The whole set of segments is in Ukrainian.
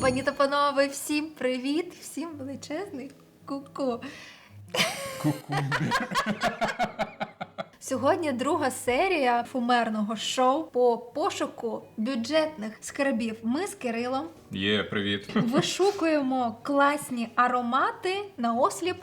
Пані та панове, всім привіт, всім величезний ку-ку. Кукумбер. Сьогодні друга серія фумерного шоу по пошуку бюджетних скарбів. Ми з Кирилом Є, привіт. вишукуємо класні аромати на осліп,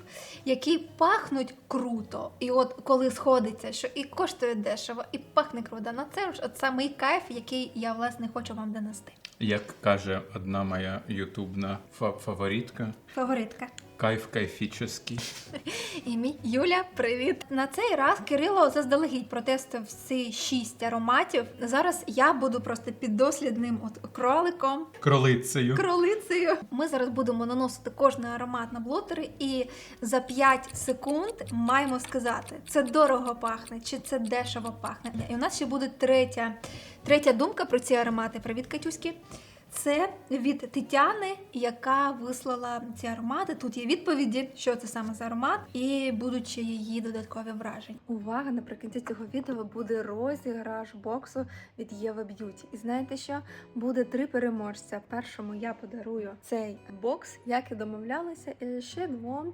які пахнуть круто. І от коли сходиться, що і коштує дешево, і пахне круто. Ну це ж от самий кайф, який я власне хочу вам донести. Як каже одна моя ютубна фа- фаворитка, Фаворитка. Кайф кайфічний. І мій Юля, привіт! На цей раз Кирило заздалегідь протестив всі шість ароматів. Зараз я буду просто піддослідним от кроликом, Кролицею. кролицею. Ми зараз будемо наносити кожний аромат на блотери, і за 5 секунд маємо сказати, це дорого пахне чи це дешево пахне. І у нас ще буде третя, третя думка про ці аромати. Привіт, Катюськи! Це від Тетяни, яка вислала ці аромати. Тут є відповіді, що це саме за аромат, і будуть ще її додаткові враження. Увага! Наприкінці цього відео буде розіграш боксу від Єва Б'юті. І знаєте що? Буде три переможця. Першому я подарую цей бокс, як і домовлялася, і ще двом.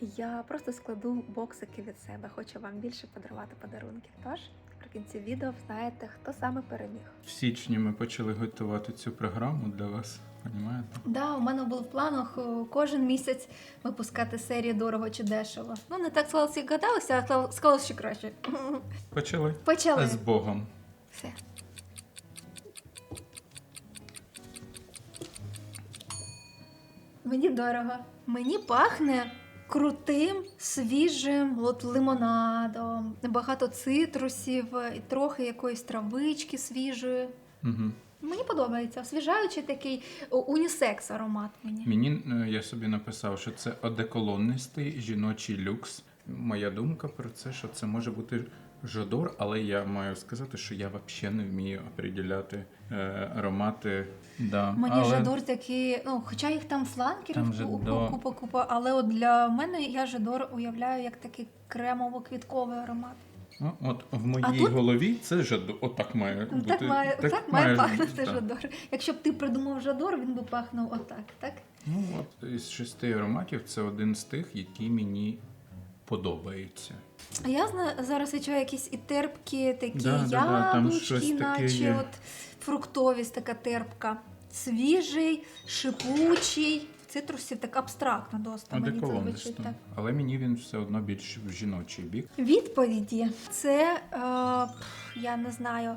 Я просто складу боксики від себе. Хочу вам більше подарувати подарунків. Тож наприкінці відео знаєте, хто саме переміг. В січні ми почали готувати цю програму для вас. Понімаєте? Да, у мене було в планах е, кожен місяць випускати серії дорого чи дешево. Ну не так склалося, як гадалося, а склал- склалося ще краще. Почали. Почали. З Богом. Все. Мені дорого. Мені пахне крутим, свіжим от лимонадом, багато цитрусів, і трохи якоїсь травички свіжої. Угу. Мені подобається. Освіжаючий такий унісекс аромат мені. Мені е, я собі написав, що це одеколоннистий жіночий люкс. Моя думка про це, що це може бути жодор, але я маю сказати, що я взагалі не вмію оприділяти е, аромати. Да. Мені але... жадор такі, ну хоча їх там фланкерів Там купа купа, але от для мене я жадор уявляю як такий кремово-квітковий аромат. Ну, от в моїй А тут- голові це жадор. Отак має бути. так має, так, має пахнути так. жадор. Якщо б ти придумав жадор, він би пахнув отак, так? Ну, от із шести ароматів це один з тих, які мені подобаються. А я зараз відчуваю якісь і терпкі такі Да, да, да, там щось яблучки, таке от фруктовість така терпка. Свіжий, шипучий. Цитрусів так абстрактно досить. мені це так. Але мені він все одно більш в жіночий бік. Відповіді це е, я не знаю,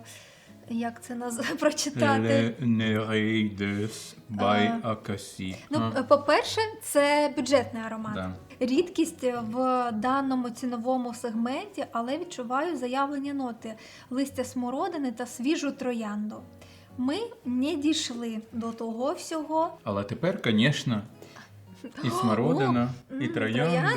як це наз... прочитати. Le Nereides by Акасі. Ну, по-перше, це бюджетний аромат. да. Рідкість в даному ціновому сегменті, але відчуваю заявлені ноти листя смородини та свіжу троянду. Ми не дійшли до того всього. Але тепер, звісно, і смородина, і троянда.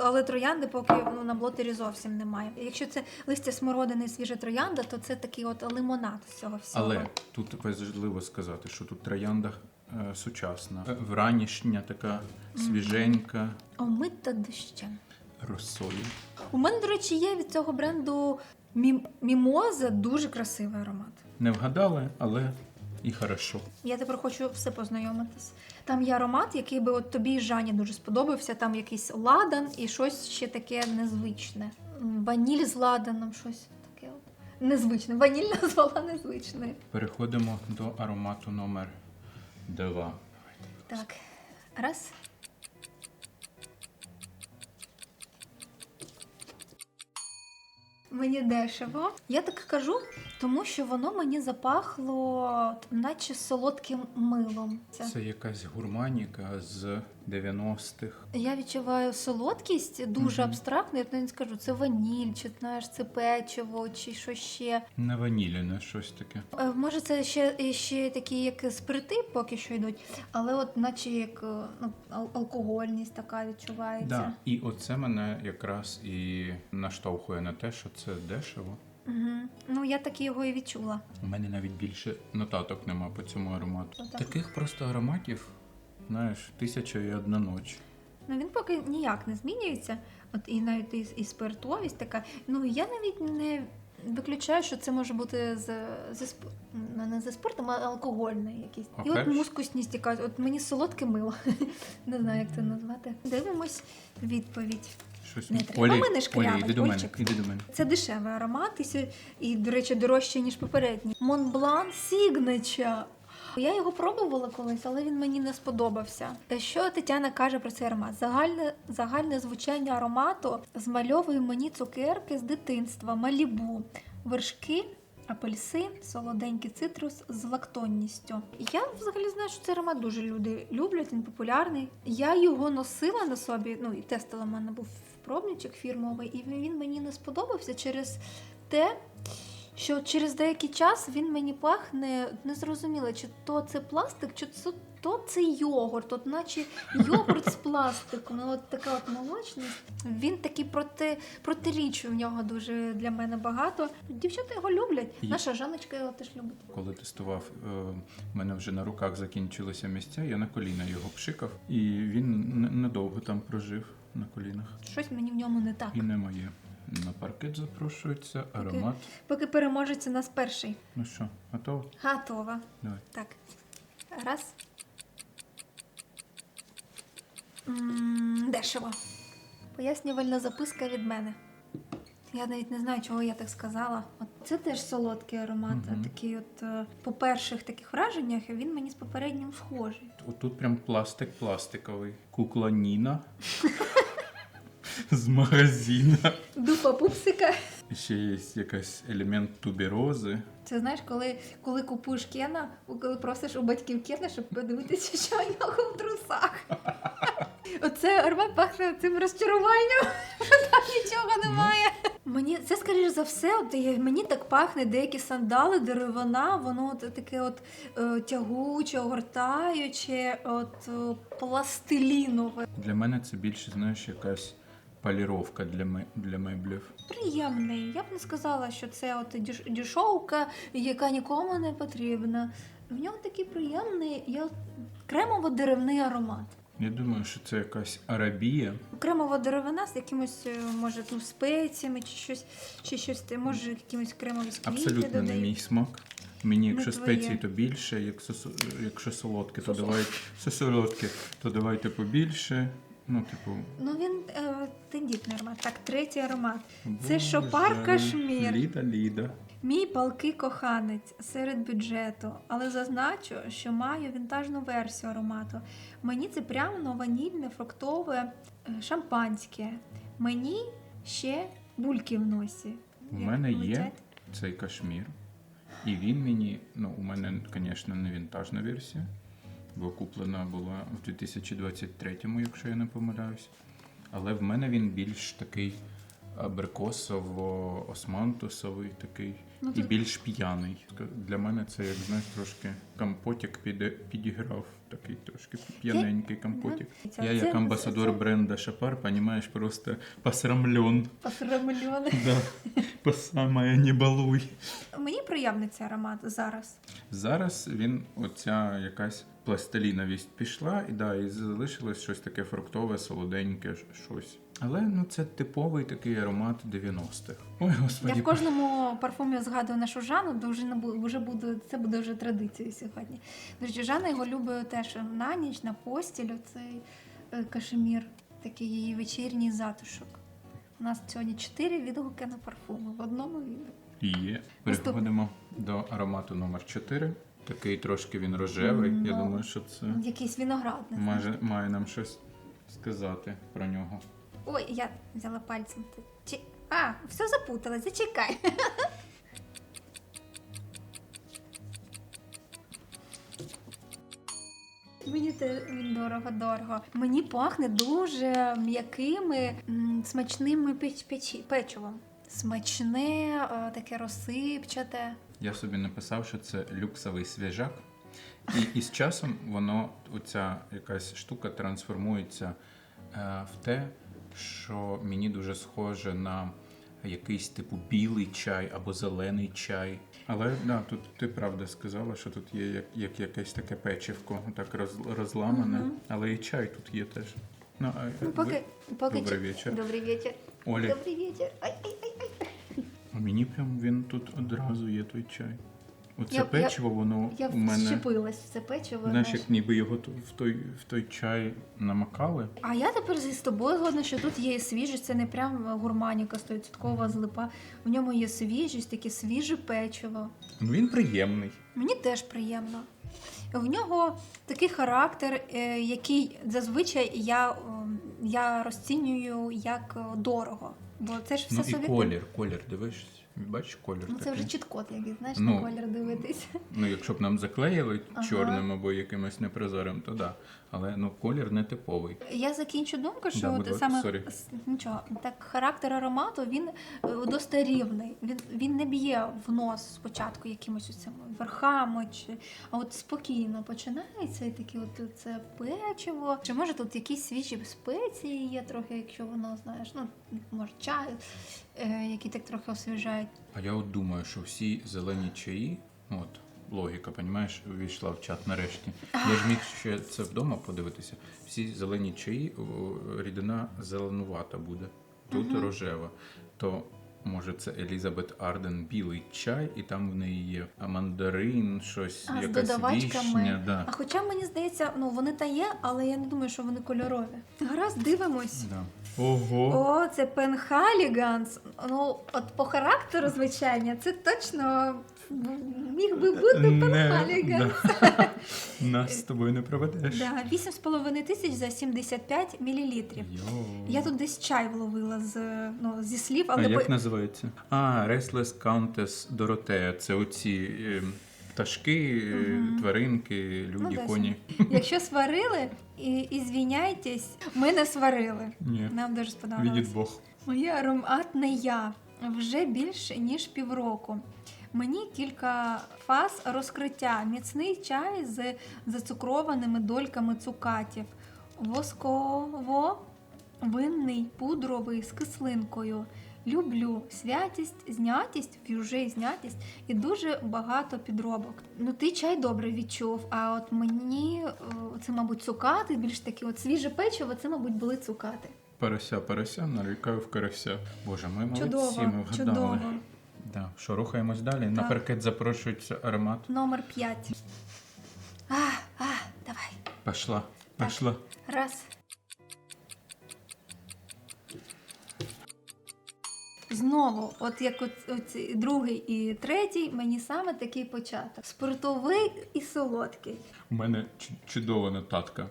Але, троянди поки ну, на блотері зовсім немає. Якщо це листя смородини і свіжа троянда, то це такий от лимонад з цього всього. Але тут важливо сказати, що тут троянда е, сучасна, е, вранішня, така свіженька, Омита дощем. росою. У мене, до речі, є від цього бренду Мім- Мімоза дуже красивий аромат. Не вгадали, але і хорошо. Я тепер хочу все познайомитись. Там є аромат, який би от тобі і Жані дуже сподобався. Там якийсь ладан і щось ще таке незвичне. Ваніль з ладаном, щось таке от. Незвичне. Ваніль назвала незвичною. Переходимо до аромату номер 2. Так. Раз. Мені дешево. Я так кажу, тому що воно мені запахло, наче солодким милом. Це якась гурманіка з 90-х. Я відчуваю солодкість дуже Мгм. абстрактно, я не скажу, це ваніль, чи знаєш, це печиво, чи що ще. Не ваніліне, щось таке. Е, Може, це ще, ще такі, як спирти поки що йдуть, але от наче як е, ну, ал- алкогольність така відчувається. Да. І оце мене якраз і наштовхує на те, що це дешево. Угу. Ну, я так його і відчула. У мене навіть більше нотаток нема по цьому аромату. Отак. Таких просто ароматів, знаєш, тисяча і одна ніч. Ну він поки ніяк не змінюється. От і навіть і, і спиртовість така. Ну я навіть не, виключаю, що це може бути з, зі сп- ну, не зі спиртом, а алкогольний якийсь. І Окей. от мускусність якась. От мені солодке мило. Не знаю, як це назвати. Дивимось відповідь. Щось Не треба мене шкрябать, Олі, іди до мене, Ольчик. іди до мене. Це дешевий аромат, і, до речі, дорожчий, ніж попередній. Монблан Signature. Я його пробувала колись, але він мені не сподобався. Що Тетяна каже про цей аромат? Загальне, загальне звучання аромату змальовує мені цукерки з дитинства, малібу, вершки. Апельсин, солоденький цитрус з лактонністю. Я взагалі знаю, що цей аромат дуже люди люблять, він популярний. Я його носила на собі, ну і тестила, в мене був пробничок фірмовий, і він мені не сподобався через те, що через деякий час він мені пахне незрозуміло, чи то це пластик, чи це то це йогурт, от наче йогурт з пластиком. Ну, от така от молочність. Він такий проти, протиріччя в нього дуже для мене багато. Дівчата його люблять. Наша Жаночка його теж любить. Коли тестував, е, в мене вже на руках закінчилися місця, я на коліна його пшикав, і він не- недовго там прожив на колінах. Щось мені в ньому не так. І не моє. На паркет запрошується аромат. Поки переможеться нас перший. Ну що, готово? Готова. Давай. Так. Раз. Дешево. Пояснювальна записка від мене. Я навіть не знаю, чого я так сказала. От це теж солодкий аромат. Мгм. Такий от е, по перших таких враженнях він мені з попереднім схожий. Отут прям пластик пластиковий. Кукла Ніна. З магазина. Дупа пупсика. Ще є якийсь елемент туберози. Це знаєш, коли, коли купуєш кена, коли просиш у батьків кена, щоб подивитися, що у нього в трусах. Оце аромат пахне цим розчаруванням, що там нічого немає. Мені це скоріш за все, от я- мені так пахне деякі сандали, деревина, воно от таке от е, тягуче, огортаюче, от е, пластилінове. Для мене це більше, знаєш, якась поліровка для, ме- для меблів. Приємний. Я б не сказала, що це от деш- дешовка, яка нікому не потрібна. В нього такий приємний я... кремово-деревний аромат. Я думаю, що це якась арабія. Кремова деревина з якимось, е, може, ну, спеціями чи щось, чи щось, може, якимось кремові квіти Абсолютно не мій смак. Мені, Не якщо твоє. спеції, то більше, якщо, якщо солодке, то давайте солодке, то давайте побільше. Ну, типу, Ну він е, тендітний аромат. Так, третій аромат. Це Боже, Шопар Кашмір. Ліда, Ліда. Мій палкий коханець серед бюджету, але зазначу, що маю вінтажну версію аромату. Мені це прямо ванільне, фруктове е, шампанське. Мені ще бульки в носі. У Як мене є цей кашмір. І він мені, ну, у мене, звісно, не вінтажна версія, бо куплена була в 2023-му, якщо я не помиляюсь. Але в мене він більш такий абрикосово-османтусовий такий Ну, і більш п'яний. Для мене це, як знаєш, трошки компотик піде- підіграв. Такий трошки п'яненький компотик. Це- Я, це- як амбасадор це- бренда Шапар, понімаєш, просто посрамлен. Посрамльоне. Да, по не балуй. Мені приємний цей аромат зараз. Зараз він, оця якась пластиліновість пішла, і да, і залишилось щось таке фруктове, солоденьке, щось. Але ну це типовий такий аромат 90-х. Ой, Я в кожному парфумі згадую нашу Жанну, бо вже вже буде це буде вже традицією сьогодні. До речі, Жанна його любить теж на ніч, на постіль. Цей кашемір, такий її вечірній затишок. У нас сьогодні чотири відгуки на парфуми в одному відео. Є. Переходимо до аромату номер 4. Такий трошки він рожевий. Я Ну, думаю, що це Якийсь виноград. не має, має нам щось сказати про нього. Ой, я взяла пальцем. Чи... А, все запутала, зачекай. Мені він дорого-дорого. Мені пахне дуже м'якими, смачними печ, печі- печивом. Смачне, е, таке розсипчате. Я собі написав, що це люксовий свіжак. І, і з часом воно, оця якась штука трансформується е, в те, що мені дуже схоже на якийсь типу білий чай або зелений чай. Але да, тут ти правда сказала, що тут є як, як якесь таке печивко, так роз, розламане, Мгм. але і чай тут є теж. Ну, а Ну, ви- поки, поки Добрий чи- вечір. Добрий вечір. Оля, Добрий вечір. Ай, ай, ай, ай. Мені прям він тут одразу є той чай. Оце Я- я- печиво, воно Я у мене. вчепилась в це печиво. Знаєш, як ніби його в той, в той чай намакали. А я тепер зі з тобою згодна, що тут є свіжість, це не прям гурманіка 100% злипа. В ньому є свіжість, таке свіже печиво. Ну він приємний. Мені теж приємно. В нього такий характер, е, який зазвичай я, ем, я розцінюю як е, дорого. Бо це ж все Ну і собі. колір, колір, дивишся? Бачиш колір Ну, це такий? вже чіткот, який, знаєш, Ну. на колір дивитись. Ну, якщо б нам заклеїли Ага. чорним або якимось непрозорим, то да. Але ну колір не типовий. Я закінчу думку, що Да, от ласка, саме с- нічого, так характер аромату він е, достарівний. Він, він не б'є в нос спочатку якимось цим верхами, чи а от спокійно починається і таке от це печиво. Чи може тут якісь свіжі спеції є трохи, якщо воно знаєш, ну може чай, які так трохи освіжають. А я от думаю, що всі зелені чаї, от логіка, понімаєш, увійшла в чат нарешті. Я ж міг ще це вдома подивитися. Всі зелені чаї, рідина зеленувата буде, тут рожева. То може це Елізабет Арден білий чай, і там в неї є мандарин, щось, А якась вішня. Да. А хоча мені здається, ну вони та є, але я не думаю, що вони кольорові. Гаразд, дивимось. Да. Ого! О, це Пенхаліганс. Ну, от по характеру звичайно, це точно міг би бути Пенхаліганс. да. Нас з тобою не проведеш. Да, 8,5 тисяч за 75 мілілітрів. Йо. Я тут десь чай вловила з, ну, зі слів, А як по- називається? А, Restless Countess Доротея. Це оці е, пташки, Мгм. тваринки, Ну, люди, десь. коні. якщо сварили, і, і звіняйтесь, ми не сварили. Ні. Нам дуже сподобалось. Відід Бог. Моє ароматне я вже більше ніж півроку. Мені кілька фаз розкриття. Міцний чай з зацукрованими дольками цукатів, восково, винний, пудровий з кислинкою. Люблю святість, знятість, вже знятість і дуже багато підробок. Ну, ти чай добре відчув. А от мені е, це, мабуть, цукати, більш такі от свіже печиво, це, мабуть, були цукати. Порося, порося, нарікаю в карася. Боже, ми молодці, Чудово, ми вгадали. чудово. Да. Що, рухаємось далі? На Так. паркет запрошується аромат. Номер 5. А, а, давай. Пошла, пошла. Раз. Знову, от як оці другий і третій, мені саме такий початок. Спиртовий і солодкий. У мене чу- чудова нотатка.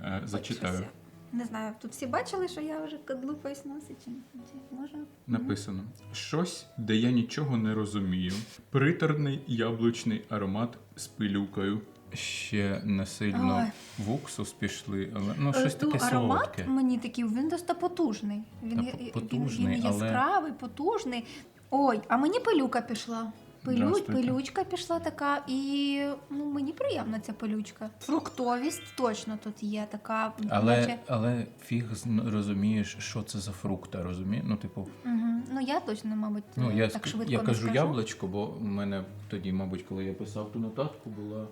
Е, Зачитаю. Щось Не знаю, тут всі бачили, що я вже кадлупаюсь носи, чи чи може? Написано: щось, де я нічого не розумію. Приторний яблучний аромат з пилюкою. Ще не сильно Ой. в уксус пішли, але ну Е, щось ту таке аромат солодке. мені такий, він досить потужний. Він, Та є- по- він, потужний, він але- яскравий, потужний. Ой, а мені пилюка пішла. Пилю, Здравствуйте. пилючка пішла така, і ну, мені приємна ця пилючка. Фруктовість точно тут є така. Але, наче- але фіг зн- розумієш, що це за фрукта, розумієш? Ну, типу, Мгм. Ну я точно, мабуть, ну я, так ск- швидко я не кажу скажу. яблучко, бо в мене тоді, мабуть, коли я писав ту нотатку, була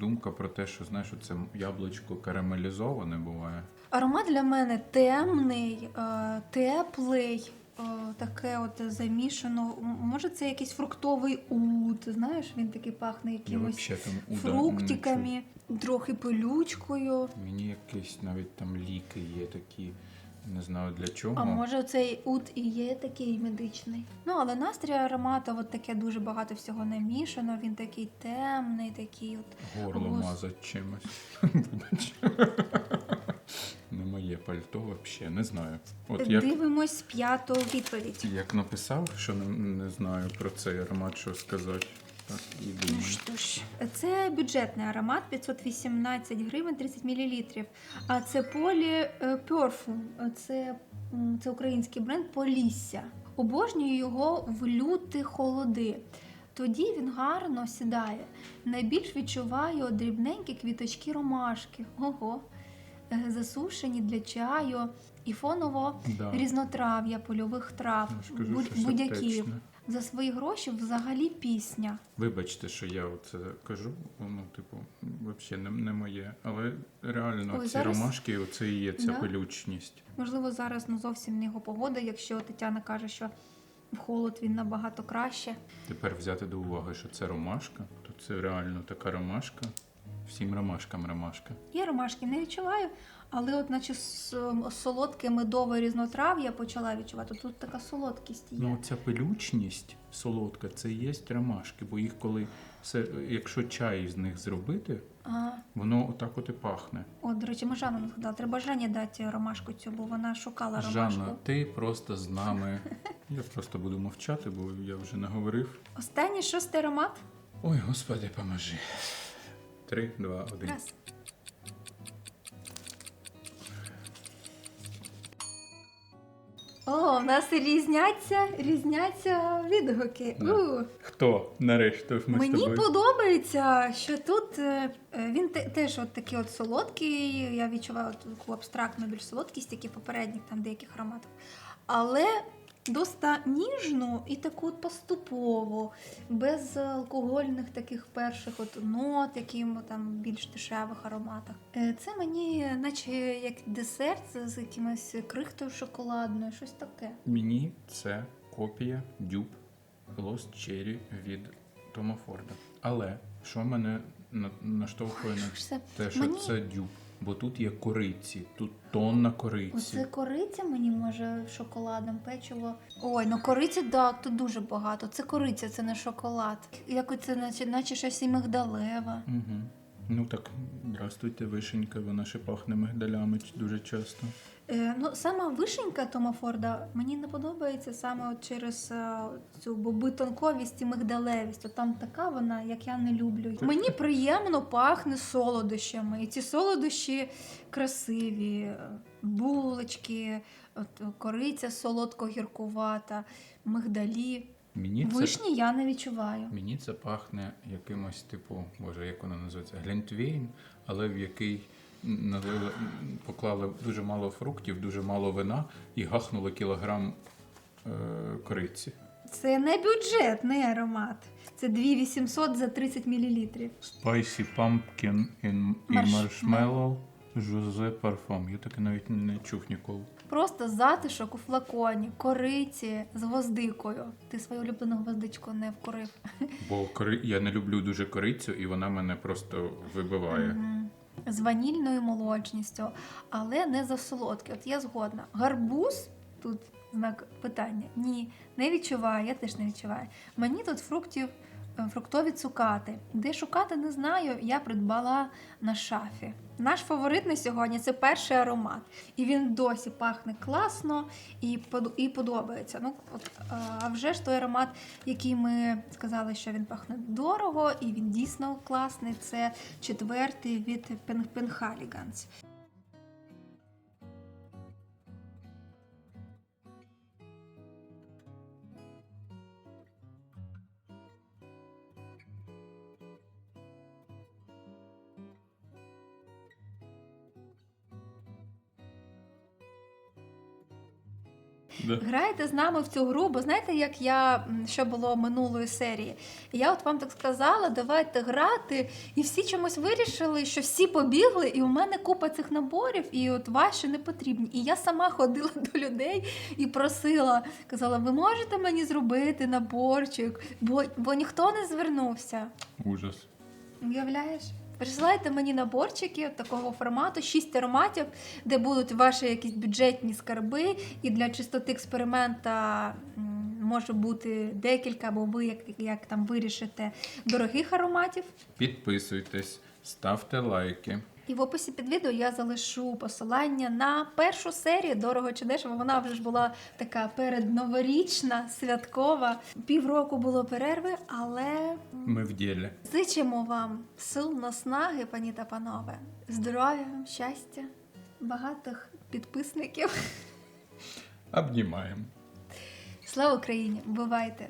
думка про те, що знаєш, це яблучко карамелізоване буває. Аромат для мене темний, е, теплий. е, Таке от замішано. Може, це якийсь фруктовий ут. Знаєш, він такий пахне якимось там фруктиками, трохи пилючкою. Мені якісь навіть там ліки є такі, не знаю для чого. А може цей ут і є такий медичний. Ну, але настрій аромату, от таке дуже багато всього намішано. Він такий темний, такий от. Горло Гос- мазать чимось. Не моє пальто взагалі, не знаю. От як, Дивимось п'яту відповідь. як написав, що не, не знаю про цей аромат, що сказати, так і Ну думаю. що ж, це бюджетний аромат 518 гривень 30 мл. А це полі Perfume. Це, це український бренд Полісся. Обожнюю його в люті холоди. Тоді він гарно сідає. Найбільш відчуваю дрібненькі квіточки ромашки. Ого. Е, Засушені для чаю і фоново Да. різнотрав'я польових трав, будь-яків. За свої гроші взагалі пісня. Вибачте, що я це кажу, ну, типу, взагалі не, не моє. Але реально Ой, ці зараз- ромашки, оце і є ця Да. пилючність. Можливо, зараз ну зовсім не його погода, якщо Тетяна каже, що в холод він набагато краще. Тепер взяти до уваги, що це ромашка, то це реально така ромашка. Всім ромашкам ромашка. Я ромашки не відчуваю, але от наче солодке медове різнотрав'я почала відчувати. Тут така солодкість є. Ну, ця пилючність солодка, це є ромашки, бо їх коли все, якщо чай з них зробити, А, воно отак от і пахне. от, до речі, ми Жанну не згадали. Треба Жанні дати ромашку цю, бо вона шукала ромашку. Жанна, ти просто з нами. Я просто буду мовчати, бо я вже наговорив. Останній шостий аромат. Ой, господи, поможи. Три, два, один. Раз. О, в нас різняться, різняться відгуки. Да. У. Хто нарешті ми з Мені тобою? подобається, що тут е, е, він те- теж от такий от солодкий. Я відчуваю от таку абстрактну більш солодкість, як і попередніх там деяких ароматів. Але доста ніжну і таку от поступову, без алкогольних таких перших от нот, які там більш дешевих ароматах. Е, Це мені, наче як десерт з якимось крихтою шоколадною, щось таке. Мені це копія дюб Lost Cherry від Тома Форда. Але що мене на- наштовхує на те, що Мені- це дюб? Бо тут є кориці, тут тонна кориці. Оце кориця мені може шоколадом, печиво. Ой, ну кориці, так, тут дуже багато. Це кориця, це не шоколад. Як оце, наче, наче щось і мигдалева. Угу. Ну так, здрастуйте, вишенька, вона ще пахне мигдалями дуже часто. Е, ну, сама вишенька Тома Форда мені не подобається саме от через е, цю бобитонковість і мигдалевість. От там така вона, як я не люблю. Мені приємно пахне солодощами. І ці солодощі красиві, е, булочки, от, кориця солодко-гіркувата, мигдалі. Мені це, Вишні я не відчуваю. мені це пахне якимось, типу, боже, як вона називається? Глінтвейн, але в який налили, поклали дуже мало фруктів, дуже мало вина і гахнули кілограм е, кориці. Це не бюджетний аромат. Це 2800 за 30 мл. Spicy pumpkin in, і marshmallow Jose Parfum. Я таке навіть не чув ніколи. Просто затишок у флаконі, кориці з гвоздикою. Ти свою улюблену гвоздичку не вкурив. Бо кори... я не люблю дуже корицю, і вона мене просто вибиває. Мгм. З ванільною молочністю, але не за солодке. От я згодна. Гарбуз тут знак питання. Ні, не відчуваю, я теж не відчуваю. Мені тут фруктів, фруктові цукати. Де шукати, не знаю. Я придбала на шафі. Наш фаворит на сьогодні це перший аромат. І він досі пахне класно і, і подобається. Ну, от, а вже ж той аромат, який ми сказали, що він пахне дорого, і він дійсно класний. Це четвертий від Пен- Да. Грайте з нами в цю гру, бо знаєте, як я що було минулої серії? Я от вам так сказала, давайте грати, і всі чомусь вирішили, що всі побігли, і у мене купа цих наборів, і от ваші не потрібні. І я сама ходила до людей і просила, казала, ви можете мені зробити наборчик, бо, бо ніхто не звернувся. Ужас. Уявляєш? Присилайте мені наборчики такого формату, 6 ароматів, де будуть ваші якісь бюджетні скарби, і для чистоти експеримента може бути декілька, або ви як, як там вирішите дорогих ароматів. Підписуйтесь, ставте лайки. І в описі під відео я залишу посилання на першу серію дорого чи дешево. Вона вже ж була така передноворічна, святкова. Півроку було перерви, але Ми в ділі. Зичимо вам сил, наснаги, пані та панове, здоров'я, щастя, багатих підписників. Обнімаємо. Слава Україні! Бувайте!